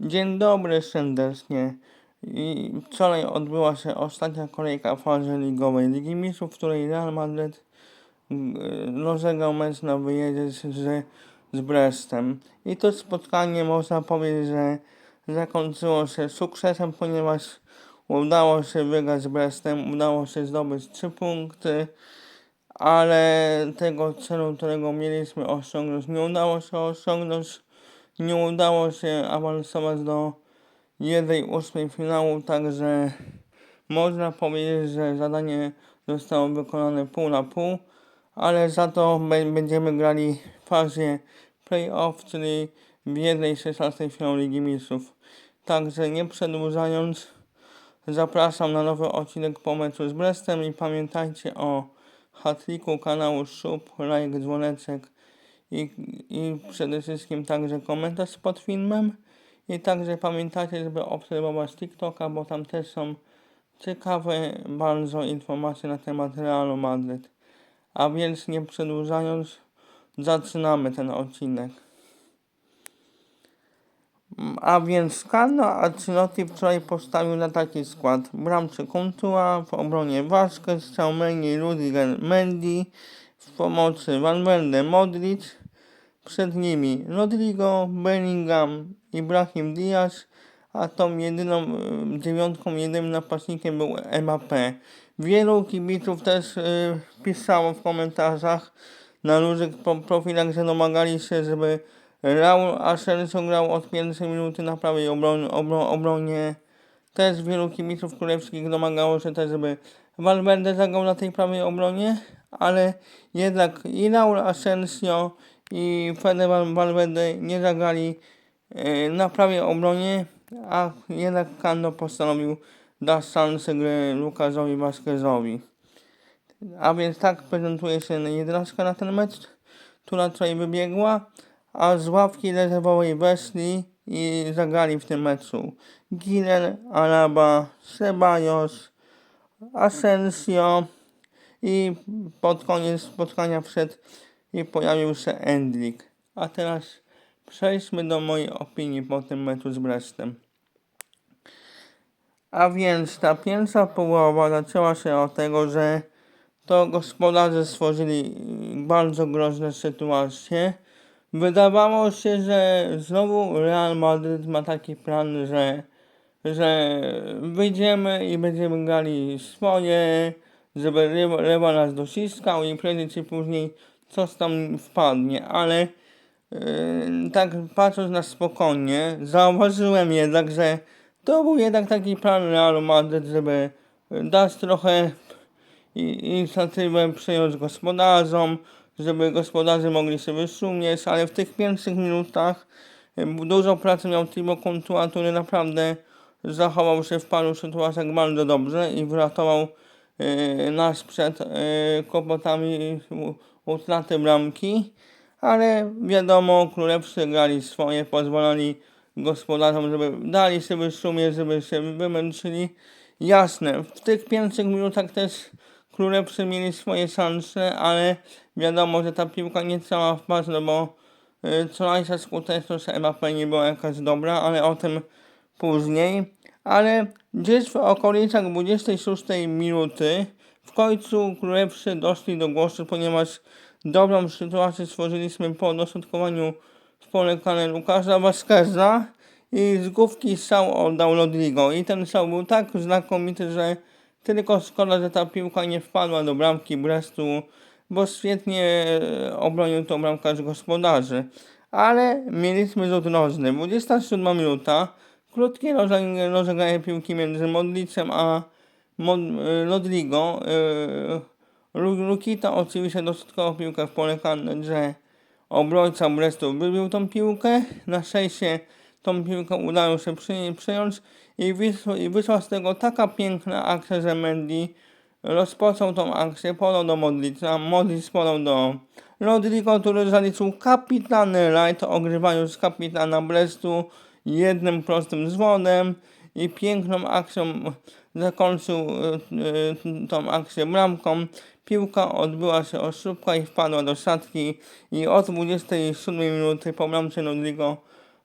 Dzień dobry serdecznie. I wczoraj odbyła się ostatnia kolejka fazy ligowej Ligi Mistrzów, w której Real Madrid rozegrał mecz na wyjeździe z, z, Brestem. I to spotkanie można powiedzieć, że zakończyło się sukcesem, ponieważ udało się wygrać z Brestem, udało się zdobyć trzy punkty, ale tego celu, którego mieliśmy osiągnąć, nie udało się osiągnąć nie udało się awansować do 1-8 finału, także można powiedzieć, że zadanie zostało wykonane pół na pół, ale za to będziemy grali w fazie play-off, czyli w 1-16 finału Ligi Mistrzów. Także nie przedłużając, zapraszam na nowy odcinek po meczu z Brestem i pamiętajcie o hatliku kanału Szub, like, dzwoneczek, i, i przede wszystkim także komentarz pod filmem. I także pamiętajcie, żeby obserwować TikToka, bo tam też są ciekawe bardzo informacje na temat Realu Madryt. A więc nie przedłużając, zaczynamy ten odcinek. A więc Carlo Ancelotti wczoraj postawił na taki skład. W bramce Contua, w obronie Vasquez, Chaumeni, Rudiger, Mendy, w pomocy Valverde, Modric, przed nimi Rodrigo, Bellingham, Ibrahim Diaz, a tą jedyną y, dziewiątką, jedynym napastnikiem był Mbappé. Wielu kibiców też y, pisało w komentarzach na różnych profilach, że domagali się, żeby Raul Asensio grał od pierwszej minuty na prawej obronie, obronie. Też wielu kibiców królewskich domagało się też, żeby Valverde zagrał na tej prawej obronie, ale jednak i Raul Asensio i Fede Valverde nie zagrali e, na prawej obronie, a jednak Kando postanowił dać szansę gry Lukasowi Vasquezowi. A więc tak prezentuje się jedenastka na ten mecz, która tutaj wybiegła, a z ławki rezerwowej weszli i zagrali w tym meczu Giller, Alaba, Ceballos, Asensio i pod koniec spotkania wszedł i pojawił się Endlik. A teraz przejdźmy do mojej opinii po tym meczu z Brestem. A więc ta pierwsza połowa zaczęła się od tego, że to gospodarze stworzyli bardzo groźne sytuacje. Wydawało się, że znowu Real Madrid ma taki plan, że, że wyjdziemy i będziemy grali swoje, żeby rywal nas dociskał i prędzej czy później coś tam wpadnie, ale yy, tak patrząc na spokojnie, zauważyłem jednak, że to był jednak taki plan Realu Madryt, żeby dać trochę inicjatywę przyjąć gospodarzom, żeby gospodarze mogli sobie wyszumieć, ale w tych pierwszych minutach dużo pracy miał Timo Contua, który naprawdę zachował się w paru sytuacjach bardzo dobrze i wyratował yy, nas przed yy, kłopotami utraty bramki, ale wiadomo, królewscy grali swoje, pozwolili gospodarzom, żeby dali sobie szumie, żeby się wymęczyli. Jasne, w tych pierwszych minutach też królewscy mieli swoje szanse, ale wiadomo, że ta piłka nie cała wpaść, no bo y, co najmniej skuteczność Mbappé nie była jakaś dobra, ale o tym później. Ale gdzieś w okolicach 26 minuty w końcu królewscy doszli do głosu, ponieważ dobrą sytuację stworzyliśmy po dośrodkowaniu w pole karne Lukasza Vasqueza i z główki strzał oddał Rodrigo. I ten strzał był tak znakomity, że tylko szkoda, że ta piłka nie wpadła do bramki Brestu, bo świetnie obronił to bramkarz gospodarzy. Ale mieliśmy rzut nożny. 27 minuta. Krótkie rozegranie piłki między Modlicem a Mod Rodrigo. Yy, Lukita oczywiście dostatkowo piłkę w pole że obrońca Brestu wybił tą piłkę. Na szczęście tą piłkę udało się przy, przyjąć i, wyszło, i wyszła z tego taka piękna akcja, że Mendy rozpoczął tą akcję, podał do Modlica, Modlic podał do Rodrigo, który zaliczył kapitalny rajd, ogrywając kapitana Brestu jednym prostym dzwonem i piękną akcją zakończył y, y, tą akcję bramką. Piłka odbyła się o szybko i wpadła do siatki i od 27 minuty po bramce Rodrigo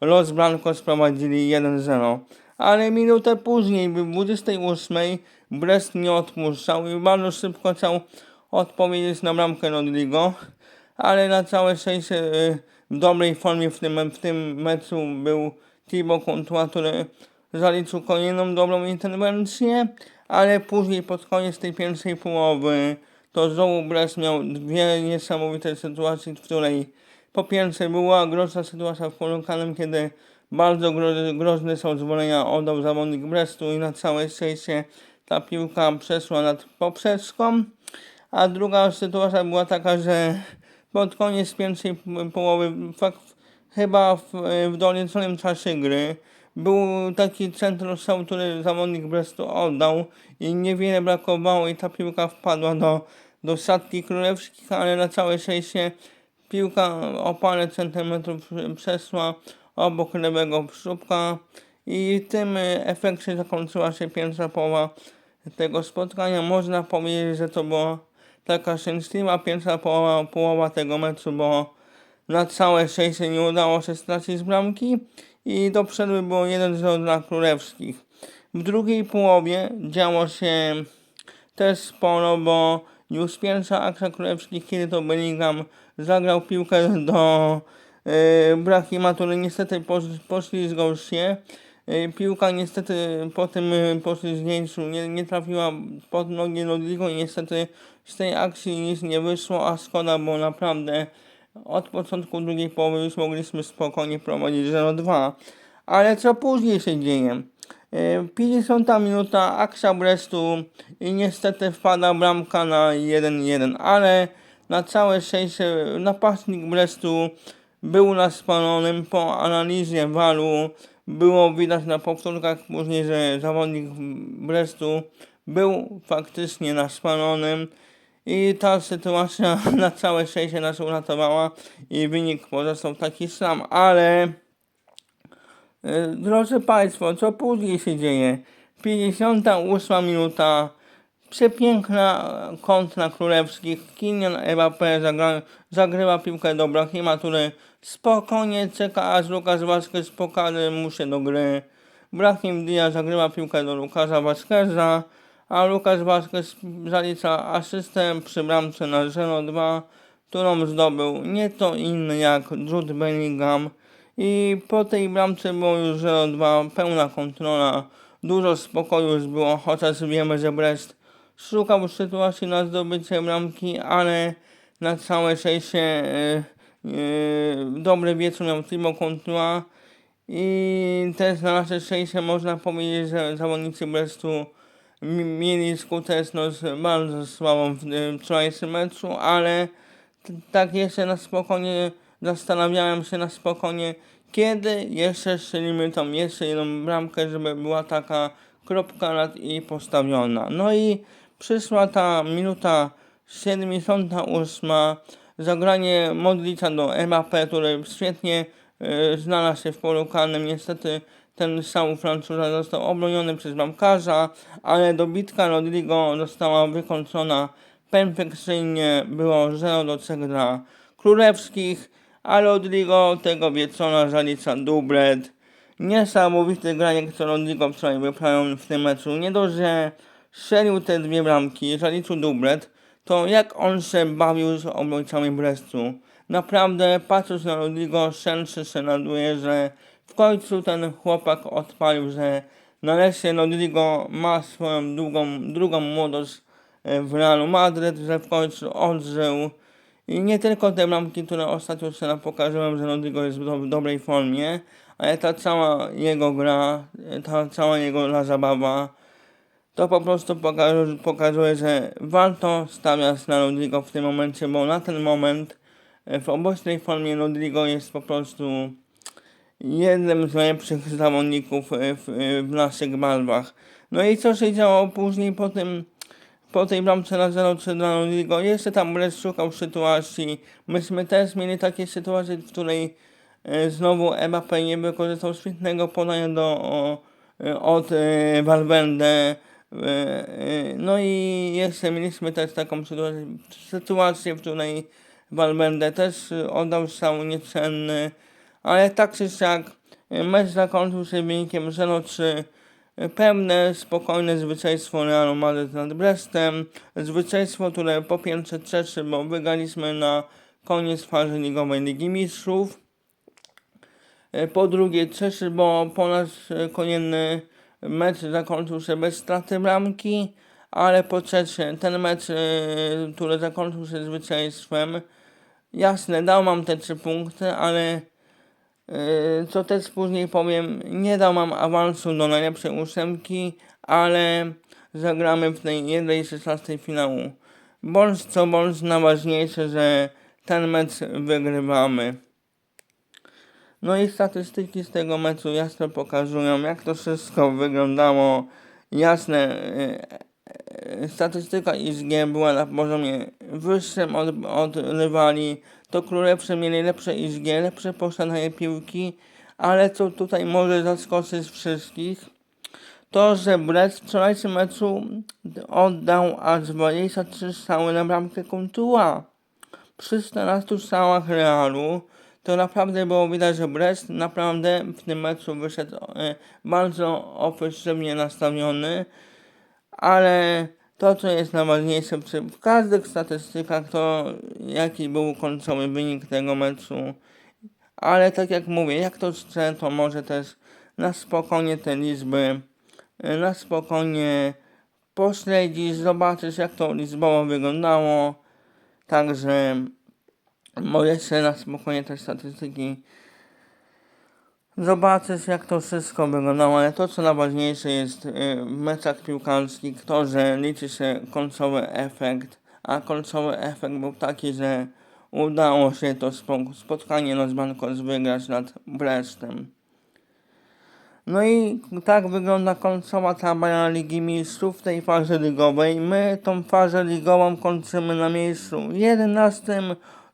Los Blancos prowadzili 1-0. Ale minutę później, w 28 Brest nie odpuszczał i bardzo szybko chciał odpowiedzieć na bramkę Rodrigo, ale na całe szczęście y, w dobrej formie w tym, w tym meczu był Thibaut Courtois, który zaliczył kolejną dobrą interwencję, ale później pod koniec tej pierwszej połowy to znowu Brest miał dwie niesamowite sytuacje, w której po pierwsze była groźna sytuacja w polu kiedy bardzo gro- groźne są zwolnienia oddał zawodnik Brestu i na całe szczęście ta piłka przeszła nad poprzeczką. A druga sytuacja była taka, że pod koniec pierwszej połowy, fakt, chyba w, w doliczonym czasie gry, był taki centrum który zawodnik Brestu oddał i niewiele brakowało i ta piłka wpadła do, do siatki królewskich, ale na całe szczęście piłka o parę centymetrów przeszła obok lewego przóbka i tym efekcie zakończyła się pierwsza połowa tego spotkania. Można powiedzieć, że to była taka szczęśliwa pierwsza połowa, połowa tego meczu, bo na całe szczęście nie udało się stracić bramki i do przerwy było 1-0 dla królewskich. W drugiej połowie działo się też sporo, bo już pierwsza akcja królewskich, kiedy to Bellingham zagrał piłkę do yy, Brahima, który niestety posz- poślizgał się. Yy, piłka niestety po tym yy, poślizgnięciu nie, nie trafiła pod nogi Rodrigo i niestety z tej akcji nic nie wyszło, a szkoda, bo naprawdę od początku drugiej połowy już mogliśmy spokojnie prowadzić 0-2. Ale co później się dzieje? E, 50 minuta akcja Brestu i niestety wpada bramka na 1-1, ale na całe szczęście napastnik Brestu był na spalonym po analizie walu. Było widać na powtórkach później, że zawodnik Brestu był faktycznie na spalonym i ta sytuacja na całe szczęście nas uratowała i wynik pozostał taki sam, ale E, Drodzy Państwo, co później się dzieje? 58 minuta, przepiękna kontra królewskich. Kylian Mbappé zagra, zagrywa piłkę do Brahima, który spokojnie czeka, aż Lukas Vazquez pokaże mu się do gry. Brahim Diaz zagrywa piłkę do Lukasa Vazqueza, a Lukas Vazquez zalicza asystę przy bramce na 0-2, którą zdobył nie to inny jak Jude Bellingham. I po tej bramce było już 0-2, pełna kontrola, dużo spokoju już było, chociaż wiemy, że Brest szukał sytuacji na zdobycie bramki, ale na całe szczęście yy, yy, dobry wieczór miał Timo Courtois i też na nasze szczęście można powiedzieć, że zawodnicy Brestu mieli skuteczność bardzo słabą w yy, wczorajszym meczu, ale tak jeszcze na spokojnie zastanawiałem się na spokojnie, kiedy jeszcze strzelimy tą jeszcze jedną bramkę, żeby była taka kropka nad i postawiona. No i przyszła ta minuta 78, zagranie Modlica do Mbappé, który świetnie e, znalazł się w polu karnym. Niestety ten strzał Francuza został obroniony przez bramkarza, ale dobitka Rodrigo została wykończona perfekcyjnie. Było 0 do 3 dla królewskich, a Rodrigo tego wieczora zalicza dublet. Niesamowity graniak, co Rodrigo wczoraj wyprawiał w tym meczu. Nie dość, że strzelił te dwie bramki, zaliczył dublet, to jak on się bawił z obrońcami Brestu. Naprawdę, patrząc na Rodrigo, szerszy się raduje, że w końcu ten chłopak odpalił, że nareszcie Rodrigo ma swoją drugą, drugą młodość e, w Realu Madryt, że w końcu odżył. I nie tylko te bramki, które ostatnio się nam pokazałem, że Rodrigo jest w, do, w dobrej formie, ale ta cała jego gra, e, ta cała jego zabawa, to po prostu pokazuje, pokazuje, że warto stawiać na Rodrigo w tym momencie, bo na ten moment e, w obecnej formie Rodrigo jest po prostu jednym z najlepszych zawodników e, w, e, w naszych barwach. No i co się działo później po tym, po tej bramce na 0-3 dla Rodrigo? Jeszcze tam Brest szukał sytuacji. Myśmy też mieli takie sytuacje, w której e, znowu Mbappé nie wykorzystał świetnego podania do, od Valverde. No i jeszcze mieliśmy też taką sytuację, sytuację w której Valverde też oddał strzał niecenny, ale tak czy siak Mecz zakończył się wynikiem 0-3. Pełne, spokojne zwycięstwo Realu Madryt nad Brestem. Zwycięstwo, które po pierwsze cieszy, bo wygraliśmy na koniec fazy ligowej Ligi Mistrzów. Po drugie cieszy, bo po raz kolejny mecz zakończył się bez straty bramki, ale po trzecie ten mecz, e, który zakończył się zwycięstwem, jasne, dał nam te trzy punkty, ale co też później powiem, nie dał nam awansu do najlepszej ósemki, ale zagramy w tej jednej 16 finału. Bądź co bądź najważniejsze, że ten mecz wygrywamy. No i statystyki z tego meczu jasno pokazują, jak to wszystko wyglądało. Jasne, e, e, statystyka XG była na poziomie wyższym od, od rywali. To królewsze mieli lepsze XG, lepsze posiadanie piłki, ale co tutaj może zaskoczyć wszystkich, to że Brest w wczorajszym meczu oddał aż 23 strzały na bramkę Kontua przy 14 strzałach Realu, to naprawdę było widać, że Brest naprawdę w tym meczu wyszedł e, bardzo ofensywnie nastawiony, ale to, co jest najważniejsze przy, każdych statystykach, to jaki był końcowy wynik tego meczu. Ale tak jak mówię, jak to chce, to może też na spokojnie te liczby, e, na spokojnie pośledzić, zobaczyć jak to liczbowo wyglądało. Także możecie na spokojnie te statystyki zobaczyć jak to wszystko wyglądało, ale to co najważniejsze jest y, w meczach piłkarskich to, że liczy się końcowy efekt, a końcowy efekt był taki, że udało się to spo- spotkanie Los wygrać nad Brestem. No i tak wygląda końcowa tabela Ligi Mistrzów w tej fazie ligowej. My tą fazę ligową kończymy na miejscu 11,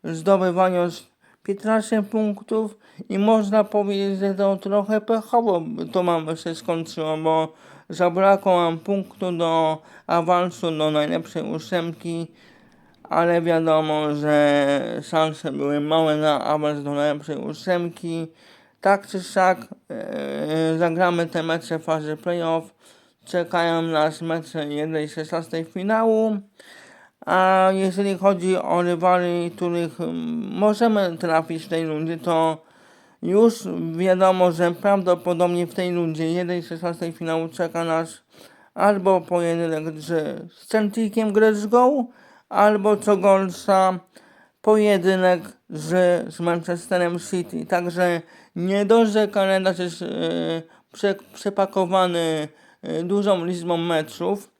zdobywając 15 punktów i można powiedzieć, że to trochę pechowo to mam się skończyło, bo zabrakło nam punktu do awansu do najlepszej ósemki, ale wiadomo, że szanse były małe na awans do najlepszej ósemki. Tak czy siak e, zagramy te mecze fazy playoff. Czekają nas mecze 1-16 finału. A jeżeli chodzi o rywali, których mm, możemy trafić w tej rundzie, to już wiadomo, że prawdopodobnie w tej rundzie 1-16 finału czeka nas albo pojedynek z, z Celticiem albo co gorsza pojedynek z, z Manchesterem City. Także nie dość, że kalendarz jest e, prze, przepakowany e, dużą liczbą meczów,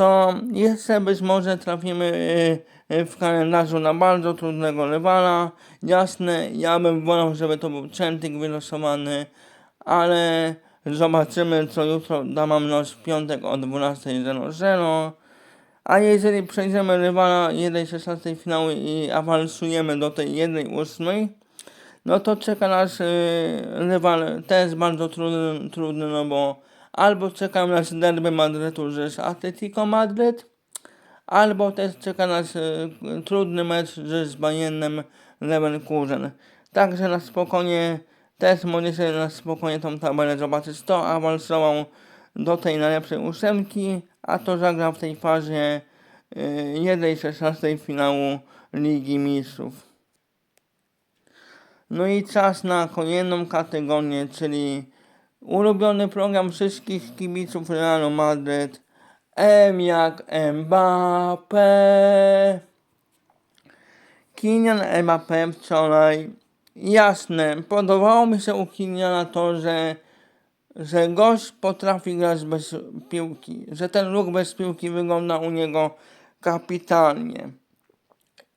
to jeszcze być może trafimy e, e, w kalendarzu na bardzo trudnego rywala. Jasne, ja bym wolał, żeby to był Celtic wylosowany, ale zobaczymy, co jutro da nam nos w piątek o 12.00. A jeżeli przejdziemy rywala 1-16 finału i awansujemy do tej 1-8, no to czeka nas y, rywal też bardzo trudny, trudny, no bo albo czeka nas derby Madrytu z Atletico Madryt, albo też czeka nas y, trudny mecz z Bayernem Leverkusen. Także na spokojnie, też możecie na spokojnie tą tabelę zobaczyć, kto awansował do tej najlepszej ósemki, a to zagra w tej fazie y, 1-16 finału Ligi Mistrzów. No i czas na kolejną kategorię, czyli ulubiony program wszystkich kibiców Realu Madryt. M jak Mbappé. Kylian Mbappé wczoraj, jasne, podobało mi się u Kyliana to, że, że gość potrafi grać bez piłki, że ten ruch bez piłki wygląda u niego kapitalnie.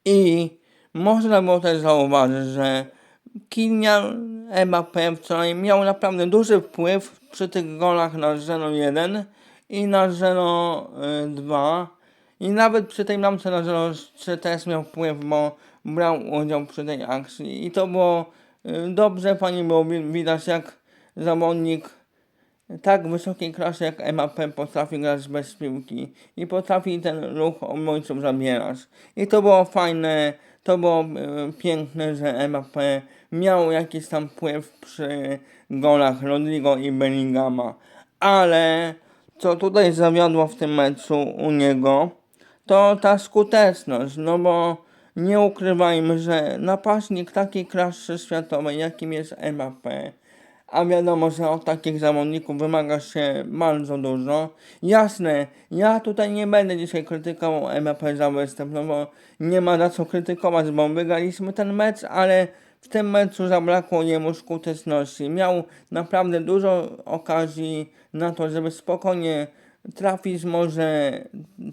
I można było też zauważyć, że Kylian Mbappé wczoraj miał naprawdę duży wpływ przy tych golach na 0-1 i na 0-2 i nawet przy tej bramce na 0-3 też miał wpływ, bo brał udział przy tej akcji i to było y, dobrze, pani było wi- widać jak zawodnik tak wysokiej klasy jak Mbappé potrafi grać bez piłki i potrafi ten ruch obrońców zabierać. I to było fajne, to było e, piękne, że Mbappé miał jakiś tam wpływ przy golach Rodrigo i Bellingama. Ale co tutaj zawiodło w tym meczu u niego, to ta skuteczność, no bo nie ukrywajmy, że napastnik takiej klasy światowej, jakim jest Mbappé, a wiadomo, że od takich zawodników wymaga się bardzo dużo. Jasne, ja tutaj nie będę dzisiaj krytykował Mbappé za występ, no bo nie ma za co krytykować, bo wygraliśmy ten mecz, ale w tym meczu zabrakło jemu skuteczności. Miał naprawdę dużo okazji na to, żeby spokojnie trafić może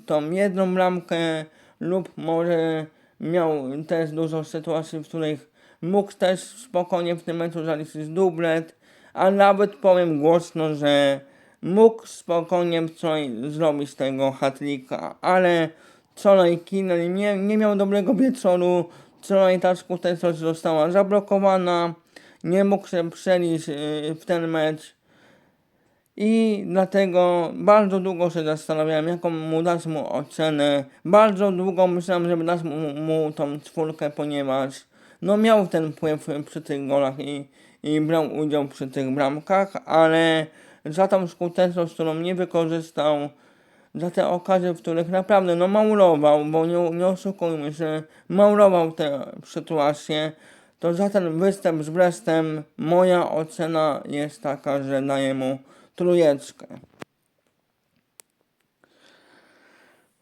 tą jedną bramkę lub może miał też dużo sytuacji, w których mógł też spokojnie w tym meczu zaliczyć dublet, a nawet powiem głośno, że mógł spokojnie wczoraj zrobić tego hatlika, ale wczoraj Kinel nie, nie miał dobrego wieczoru, wczoraj ta skuteczność została zablokowana, nie mógł się przelić yy, w ten mecz. I dlatego bardzo długo się zastanawiałem, jaką mu dać mu ocenę. Bardzo długo myślałem, żeby dać mu, mu tą czwórkę, ponieważ no miał ten wpływ przy tych golach i, i brał udział przy tych bramkach, ale za tą skuteczność, którą nie wykorzystał, za te okazje, w których naprawdę no maurował, bo nie, nie oszukujmy się, maurował te sytuacje, to za ten występ z Brestem moja ocena jest taka, że daję mu trójeczkę.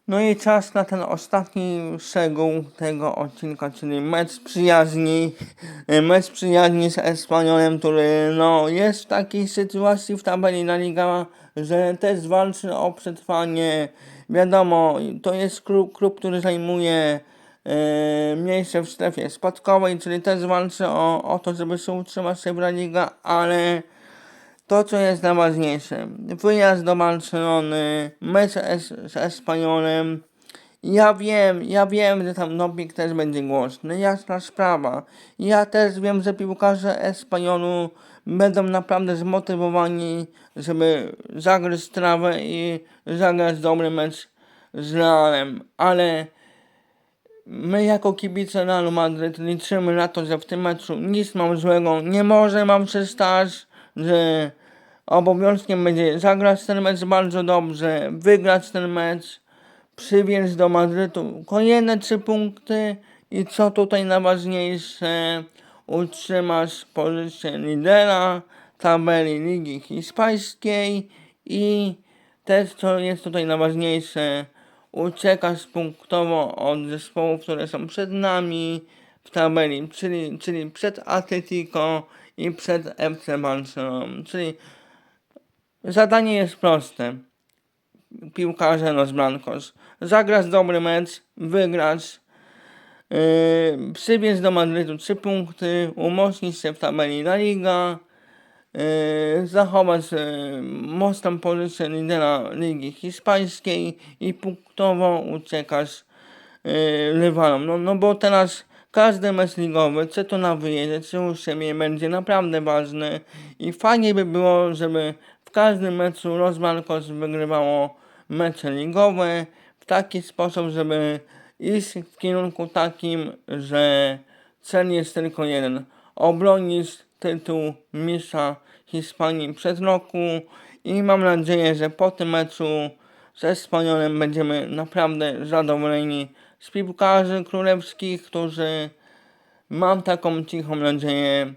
No i czas na ten ostatni szczegół tego odcinka, czyli mecz przyjaźni. Mecz przyjaźni z Espanyolem, który no, jest w takiej sytuacji w tabeli La Liga, że też walczy o przetrwanie. Wiadomo, to jest klub, klub który zajmuje e, miejsce w strefie spadkowej, czyli też walczy o, o to, żeby się utrzymać się w La Liga, ale to, co jest najważniejsze, wyjazd do Barcelony, mecz es, z Espanyolem. Ja wiem, ja wiem, że tam Nobik też będzie głośny, jasna sprawa. Ja też wiem, że piłkarze Espanyolu będą naprawdę zmotywowani, żeby zagryźć trawę i zagrać dobry mecz z Realem, ale my jako kibice Realu Madryt liczymy na to, że w tym meczu nic mam złego nie może mam się stać, że obowiązkiem będzie zagrać ten mecz bardzo dobrze, wygrać ten mecz, przywieźć do Madrytu kolejne trzy punkty i co tutaj najważniejsze, utrzymasz pozycję lidera tabeli Ligi Hiszpańskiej i też co jest tutaj najważniejsze, uciekasz punktowo od zespołów, które są przed nami w tabeli, czyli, czyli przed Atletico i przed FC Barceloną, czyli Zadanie jest proste. Piłkarze Los Blancos. Zagrać dobry mecz, wygrać, yy, do Madrytu 3 punkty, umocnić się w tabeli La Liga, yy, zachować yy, mocną pozycję lidera Ligi Hiszpańskiej i punktowo uciekać yy, rywalom. No, no bo teraz każdy mecz ligowy, czy to na wyjeździe, czy u siebie, będzie naprawdę ważny i fajnie by było, żeby w każdym meczu Blancos wygrywało mecze ligowe w taki sposób, żeby iść w kierunku takim, że cel jest tylko jeden. Obronić tytuł mistrza Hiszpanii przed roku i mam nadzieję, że po tym meczu ze Spaniolem będziemy naprawdę zadowoleni z piłkarzy królewskich, którzy mam taką cichą nadzieję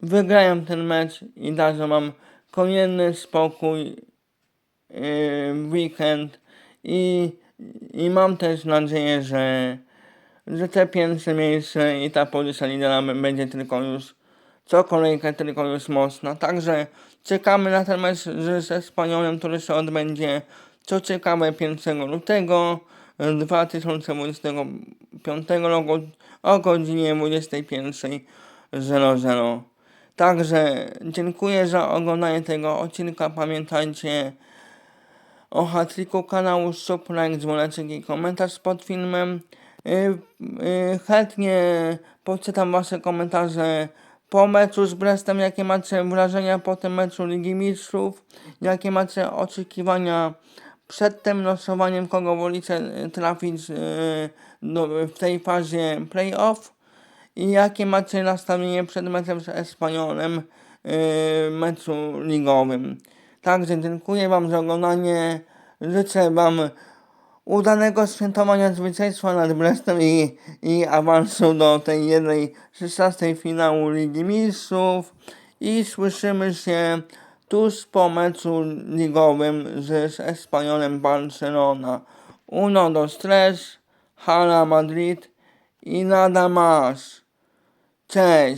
wygrają ten mecz i dadzą mam kolejny spokój w weekend i, i mam też nadzieję, że, że te pierwsze miejsce i ta pozycja lidera będzie tylko już co kolejkę tylko już mocna. Także czekamy na ten mecz ze Spaniolem, który się odbędzie co ciekawe 5 lutego 2025 roku o godzinie 21.00. Także dziękuję za oglądanie tego odcinka. Pamiętajcie o hatliku kanału, sub, like, dzwoneczek i komentarz pod filmem. Yy, yy, chętnie poczytam wasze komentarze po meczu z Brestem, jakie macie wrażenia po tym meczu Ligi Mistrzów, jakie macie oczekiwania przed tym losowaniem, kogo wolicie trafić do, w tej fazie playoff i jakie macie nastawienie przed meczem z Espanyolem, e, meczu ligowym. Także dziękuję Wam za oglądanie. Życzę Wam udanego świętowania zwycięstwa nad Brestem i, i awansu do tej jednej 16 finału Ligi Mistrzów i słyszymy się tuż po meczu ligowym z, Espanyolem Barcelona. Uno, dos, tres, Hala Madrid i nada más. 在